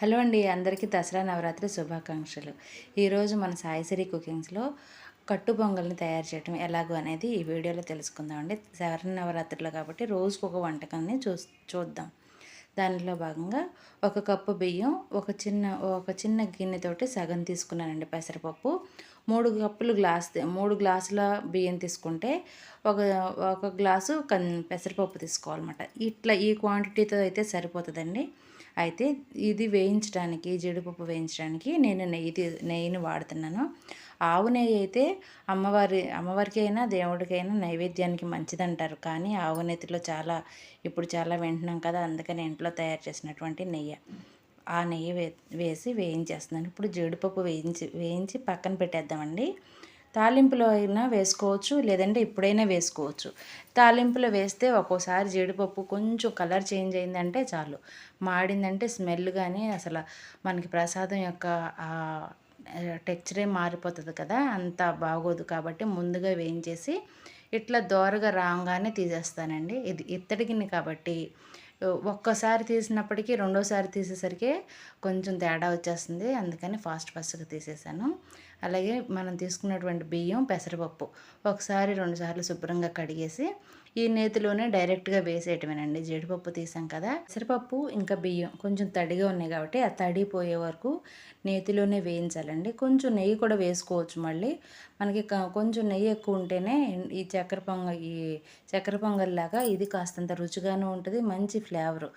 Hello అండి అందరికీ దసరా నవరాత్రి శుభాకాంక్షలు. ఈరోజు మన సాయిశ్రీ కుకింగ్స్లో కట్టు పొంగల్ని తయారు చేయడం ఎలాగో అనేది ఈ వీడియోలో తెలుసుకుందామండి శరణ నవరాత్రిలో కాబట్టి రోజుకు ఒక వంటకాన్ని చూ చూద్దాం. దానిలో భాగంగా ఒక కప్పు బియ్యం ఒక చిన్న ఒక చిన్న గిన్నెతోటి సగం తీసుకున్నానండి పెసరపప్పు. మూడు కప్పులు గ్లాస్ మూడు గ్లాసుల బియ్యం తీసుకుంటే ఒక ఒక గ్లాసు కన్ పెసరపప్పు తీసుకోవాలన్నమాట. ఇట్లా ఈ క్వాంటిటీతో అయితే సరిపోతుందండి. అయితే ఇది వేయించడానికి జీడిపప్పు వేయించడానికి నేను నెయ్యి నెయ్యిని వాడుతున్నాను. ఆవు నెయ్యి అయితే అమ్మవారి అమ్మవారికి అయినా దేవుడికైనా నైవేద్యానికి మంచిదంటారు. కానీ ఆవు నెయ్యిలో చాలా ఇప్పుడు చాలా వింటున్నాం కదా అందుకని ఇంట్లో తయారు చేసినటువంటి నెయ్యి. ఆ నెయ్యి వే వేసి వేయించేస్తున్నాను. ఇప్పుడు జీడిపప్పు వేయించి వేయించి పక్కన పెట్టేద్దామండి. తాలింపులో అయినా వేసుకోవచ్చు లేదంటే ఇప్పుడైనా వేసుకోవచ్చు. తాలింపులో వేస్తే ఒక్కోసారి జీడిపప్పు కొంచెం కలర్ చేంజ్ అయిందంటే చాలు. మాడిందంటే స్మెల్ కానీ అసలు మనకి ప్రసాదం యొక్క టెక్చరే మారిపోతుంది కదా అంత బాగోదు కాబట్టి ముందుగా వేయించేసి ఇట్లా దోరగా రాగానే తీసేస్తానండి. ఇది ఇత్తడి గిన్నె కాబట్టి ఒక్కసారి తీసినప్పటికీ రెండోసారి తీసేసరికి కొంచెం తేడా వచ్చేస్తుంది. అందుకని ఫాస్ట్ ఫాస్ట్గా తీసేసాను. అలాగే మనం తీసుకున్నటువంటి బియ్యం పెసరపప్పు. ఒకసారి రెండుసార్లు శుభ్రంగా కడిగేసి ఈ నేతిలోనే డైరెక్ట్గా వేసేయటమేనండి. జీడిపప్పు తీసాం కదా పెసరపప్పు ఇంకా బియ్యం కొంచెం తడిగా ఉన్నాయి కాబట్టి ఆ తడి పోయే వరకు నేతిలోనే వేయించాలండి. కొంచెం నెయ్యి కూడా వేసుకోవచ్చు మళ్ళీ. మనకి కొంచెం నెయ్యి ఎక్కువ ఉంటేనే ఈ చక్కెర పొంగ ఈ చక్కెర పొంగల్లాగా ఇది కాస్తంత రుచిగాను ఉంటుంది మంచి ఫ్లేవర్.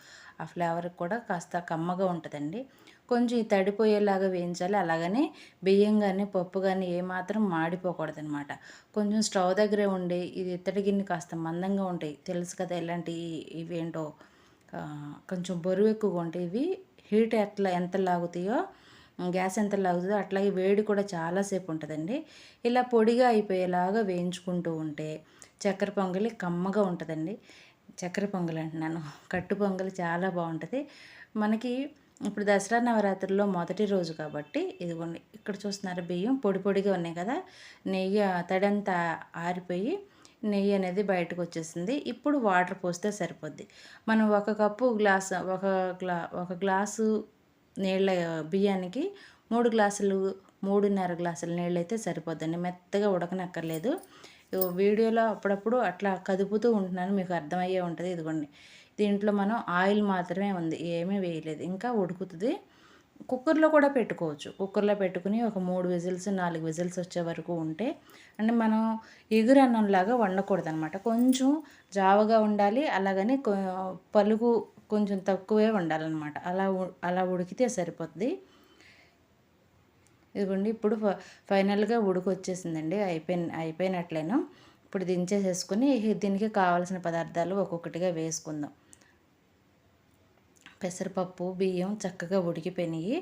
ఆ ఫ్లేవర్ కూడా కాస్త కమ్మగా ఉంటుందండి. కొంచెం తడిపోయేలాగా వేయించాలి. అలాగనే బియ్యం కానీ పప్పు కానీ ఏమాత్రం మాడిపోకూడదు అనమాట కొంచెం స్టవ్ దగ్గరే ఉండి ఇది ఇత్తడి గిన్నె కాస్త మందంగా ఉంటాయి. తెలుసు కదా ఇలాంటి ఇవేంటో. కొంచెం బరువు ఎక్కువగా ఉంటాయి. ఇవి హీట్ ఎట్లా ఎంత లాగుతాయో గ్యాస్ ఎంత లాగుతుందో అట్లాగే వేడి కూడా చాలాసేపు ఉంటుందండి. ఇలా పొడిగా అయిపోయేలాగా వేయించుకుంటూ ఉంటే చక్కెర పొంగలి కమ్మగా ఉంటుందండి. చక్కెర పొంగలి అంటున్నాను కట్టు పొంగలి చాలా బాగుంటుంది. మనకి ఇప్పుడు దసరా నవరాత్రుల్లో మొదటి రోజు కాబట్టి ఇదిగోండి ఇక్కడ చూస్తున్నారు బియ్యం పొడి పొడిగా ఉన్నాయి కదా నెయ్యి తడంతా ఆరిపోయి నెయ్యి అనేది బయటకు వచ్చేసింది. ఇప్పుడు వాటర్ పోస్తే సరిపోద్ది. మనం ఒక కప్పు గ్లాస్ ఒక గ్లా ఒక గ్లాసు నీళ్ళ బియ్యానికి మూడు గ్లాసులు మూడున్నర గ్లాసుల నీళ్ళు అయితే సరిపోద్దండి. మెత్తగా ఉడకనక్కర్లేదు. వీడియోలో అప్పుడప్పుడు అట్లా కదుపుతూ ఉంటున్నాను మీకు అర్థమయ్యే ఉంటుంది. ఇదిగోండి. దీంట్లో మనం ఆయిల్ మాత్రమే ఉంది ఏమీ వేయలేదు. ఇంకా ఉడుకుతుంది. కుక్కర్లో కూడా పెట్టుకోవచ్చు. కుక్కర్లో పెట్టుకుని ఒక మూడు విజిల్స్ నాలుగు విజిల్స్ వచ్చే వరకు ఉంటే అంటే మనం ఎగురు అన్నంలాగా వండకూడదు అనమాట కొంచెం జావగా ఉండాలి అలాగని పలుగు కొంచెం తక్కువే ఉండాలన్నమాట అలా అలా ఉడికితే సరిపోతుంది ఇదిగోండి ఇప్పుడు ఫైనల్గా ఉడుకు వచ్చేసిందండి. అయిపోయిన అయిపోయినట్లేను. ఇప్పుడు దించేసేసుకుని దీనికి కావాల్సిన పదార్థాలు ఒక్కొక్కటిగా వేసుకుందాం. పెసరపప్పు బియ్యం చక్కగా ఉడికిపోయినాయి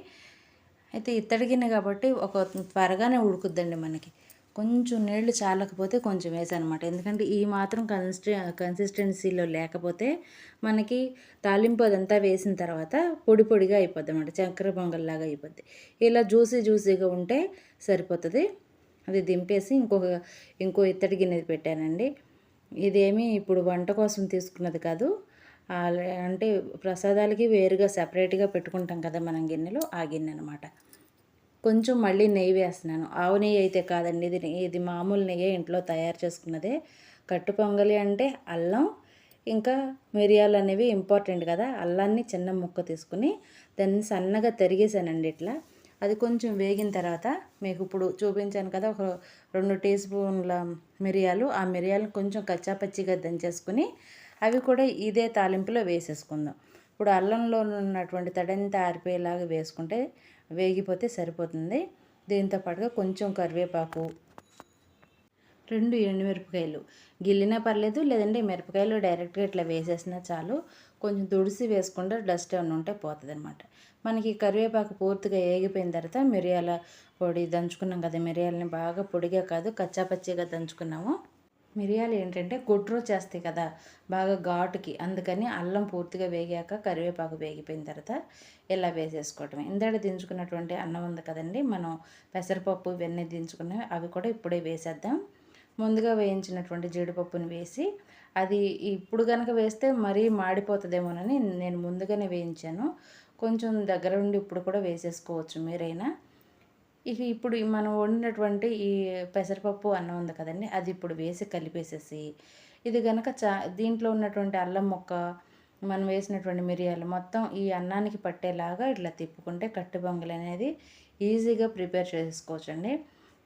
అయితే ఇత్తడి గిన్నె కాబట్టి ఒక త్వరగానే ఉడుకుద్దండి మనకి. కొంచెం నీళ్ళు చాలకపోతే కొంచెం వేసానమాట. ఎందుకంటే ఈ మాత్రం కన్సిస్టె కన్సిస్టెన్సీలో లేకపోతే మనకి తాలింపు అదంతా వేసిన తర్వాత పొడి పొడిగా అయిపోద్ది అనమాట చక్కెర పొంగల్లాగా అయిపోద్ది. ఇలా జ్యూసీ జ్యూసీగా ఉంటే సరిపోతుంది. అది దింపేసి ఇంకొక ఇంకో ఇత్తడి గిన్నెది పెట్టానండి. ఇదేమి ఇప్పుడు వంట కోసం తీసుకున్నది కాదు. అంటే ప్రసాదాలకి వేరుగా సపరేట్గా పెట్టుకుంటాం కదా మనం గిన్నెలో ఆ గిన్నె అనమాట కొంచెం మళ్ళీ నెయ్యి వేస్తున్నాను. ఆవు నెయ్యి అయితే కాదండి. ఇది ఇది మామూలు నెయ్యి ఇంట్లో తయారు చేసుకున్నదే. కట్టు పొంగలి అంటే అల్లం ఇంకా మిరియాలు అనేవి ఇంపార్టెంట్ కదా. అల్లాన్ని చిన్న ముక్క తీసుకుని దాన్ని సన్నగా తరిగేసానండి ఇట్లా. అది కొంచెం వేగిన తర్వాత మీకు ఇప్పుడు చూపించాను కదా ఒక రెండు టీ స్పూన్ల మిరియాలు. ఆ మిరియాలను కొంచెం కచ్చాపచ్చిగా దంచేసుకుని అవి కూడా ఇదే తాలింపులో వేసేసుకుందాం. ఇప్పుడు అల్లంలో ఉన్నటువంటి తడంతా ఆరిపోయేలాగా వేసుకుంటే వేగిపోతే సరిపోతుంది. దీంతో పాటుగా కొంచెం కరివేపాకు రెండు ఎండుమిరపకాయలు. గిల్లినా పర్లేదు లేదంటే మిరపకాయలు డైరెక్ట్గా ఇట్లా వేసేసినా చాలు. కొంచెం తుడిసి వేసుకుంటే డస్ట్ ఏమైనా ఉంటే పోతుంది అనమాట మనకి కరివేపాకు పూర్తిగా ఏగిపోయిన తర్వాత మిరియాల పొడి దంచుకున్నాం కదా మిరియాలని బాగా పొడిగా కాదు కచ్చాపచ్చిగా దంచుకున్నాము. మిరియాలు ఏంటంటే గుడ్రో చేస్తాయి కదా బాగా ఘాటుకి. అందుకని అల్లం పూర్తిగా వేగాక కరివేపాకు వేగిపోయిన తర్వాత ఇలా వేసేసుకోవటం ఇందాక దించుకున్నటువంటి అన్నం ఉంది కదండి మనం పెసరపప్పు ఇవన్నీ దించుకున్నవి అవి కూడా ఇప్పుడే వేసేద్దాం. ముందుగా వేయించినటువంటి జీడిపప్పుని వేసి అది ఇప్పుడు కనుక వేస్తే మరీ మాడిపోతుందేమోనని నేను ముందుగానే వేయించాను. కొంచెం దగ్గర ఉండి ఇప్పుడు కూడా వేసేసుకోవచ్చు మీరైనా. ఇక ఇప్పుడు మనం వండినటువంటి ఈ పెసరపప్పు అన్నం ఉంది కదండి అది ఇప్పుడు వేసి కలిపేసేసి ఇది కనుక చా దీంట్లో ఉన్నటువంటి అల్లం ముక్క మనం వేసినటువంటి మిరియాలు మొత్తం ఈ అన్నానికి పట్టేలాగా ఇట్లా తిప్పుకుంటే కట్టు బొంగలు అనేది ఈజీగా ప్రిపేర్ చేసుకోవచ్చండి.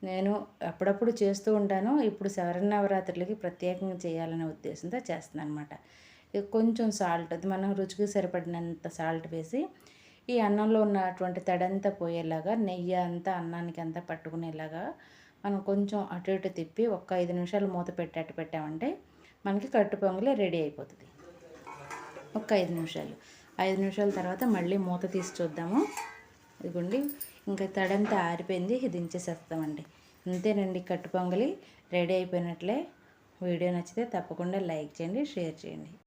నేను అప్పుడప్పుడు చేస్తూ ఉంటాను ఇప్పుడు శవరనవరాత్రులకి ప్రత్యేకంగా చేయాలనే ఉద్దేశంతో చేస్తున్నాను అనమాట కొంచెం సాల్ట్ అది మనం రుచికి సరిపడినంత సాల్ట్ వేసి ఈ అన్నంలో ఉన్నటువంటి తడంతా పోయేలాగా నెయ్యి అంతా అన్నానికి అంతా పట్టుకునేలాగా మనం కొంచెం అటు ఇటు తిప్పి ఒక ఐదు నిమిషాలు మూత పెట్టేట్టు పెట్టామంటే మనకి కట్టు పొంగలి రెడీ అయిపోతుంది. ఒక ఐదు నిమిషాలు. ఐదు నిమిషాల తర్వాత మళ్ళీ మూత తీసి చూద్దాము. ఇదిగోండి ఇంకా తడంతా ఆరిపోయింది దించేసేస్తామండి. అంతేనండి కట్టు పొంగలి రెడీ అయిపోయినట్లే. వీడియో నచ్చితే తప్పకుండా లైక్ చేయండి షేర్ చేయండి.